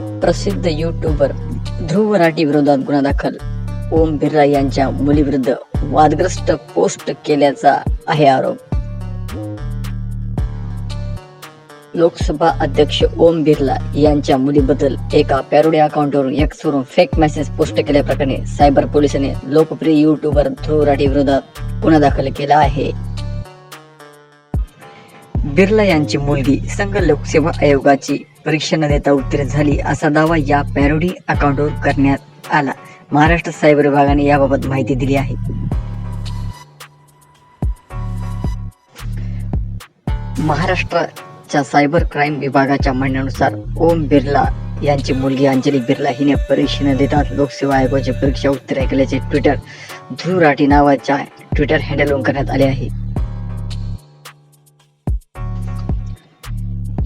प्रसिद्ध युट्यूबर ध्रुव राठी विरोधात गुन्हा दाखल. ओम बिर्ला यांच्या मुलीविरुद्ध वादग्रस्त पोस्ट केल्याचा आहे आरोप. लोकसभा अध्यक्ष ओम बिर्ला यांच्या मुलीबद्दल एका पॅरोडी अकाउंटवरून एक्स वरून फेक मेसेज पोस्ट केल्याप्रकरणी सायबर पोलिसांनी लोकप्रिय युट्यूबर ध्रुव राठी विरोधात गुन्हा दाखल केला आहे. बिर्ला यांची मुलगी संघ लोकसेवा आयोगाची परीक्षा न देता उत्तीर्ण झाली असा दावा या पॅरोडी अकाउंटवर करण्यात आला. महाराष्ट्र सायबर विभागाने याबाबत माहिती दिली आहे. महाराष्ट्राच्या सायबर क्राईम विभागाच्या म्हणण्यानुसार ओम बिर्ला यांची मुलगी अंजली बिर्ला हिने परीक्षा न देता लोकसेवा आयोगाची परीक्षा उत्तीर्ण केल्याचे ट्विटर ध्रुव राठी नावाच्या ट्विटर हँडलवरून करण्यात आले आहे.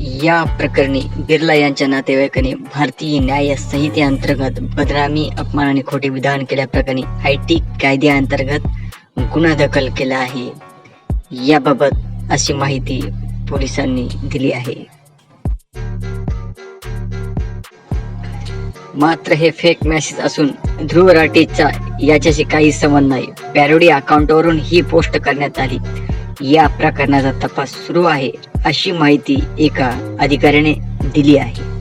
या प्रकरणी बिर्ला यांच्या नातेवाईकांनी भारतीय न्याय संहितेअंतर्गत बदनामी अपमान आणि खोटे विधान केल्याप्रकरणी आय टी कायद्याअंतर्गत गुन्हा दाखल केला आहे. याबाबत अशी माहिती पोलिसांनी दिली आहे. मात्र हे फेक मेसेज असून ध्रुव राठेचा याच्याशी काही संबंध नाही. पॅरोडी अकाउंटवरून ही पोस्ट करण्यात आली. या प्रकरणाचा तपास सुरू आहे अशी माहिती एका अधिकाऱ्याने दिली आहे.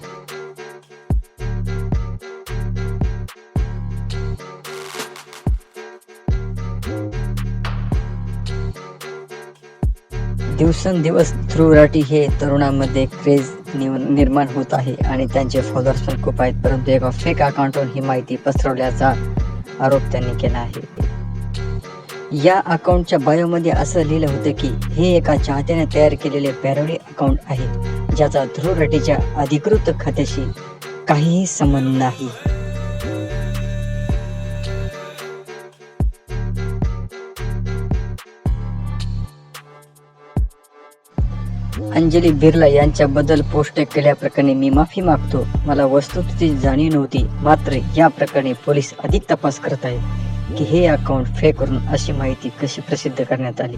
दिवसेंदिवस ध्रुव राठी हे तरुणांमध्ये क्रेज निव- निर्माण होत आहे आणि त्यांचे फॉलोअर्स पण खूप आहेत परंतु एका फेक अकाउंटवरून ही माहिती पसरवल्याचा आरोप त्यांनी केला आहे. या अकाउंटच्या बायोमध्ये असं लिहिलं होतं की हे एका चाहत्याने तयार केलेले पॅरोडी अकाउंट आहे ज्याचा ध्रुव राठीच्या अधिकृत खात्याशी काहीही संबंध नाही. अंजली बिर्ला यांच्याबद्दल पोस्ट केल्याप्रकरणी मी माफी मागतो. मला वस्तुस्थितीची जाणीव नव्हती. मात्र या प्रकरणी पोलीस अधिक तपास करत आहेत. की हे अकाउंट फेक करून अशी माहिती कशी प्रसिद्ध करण्यात आली?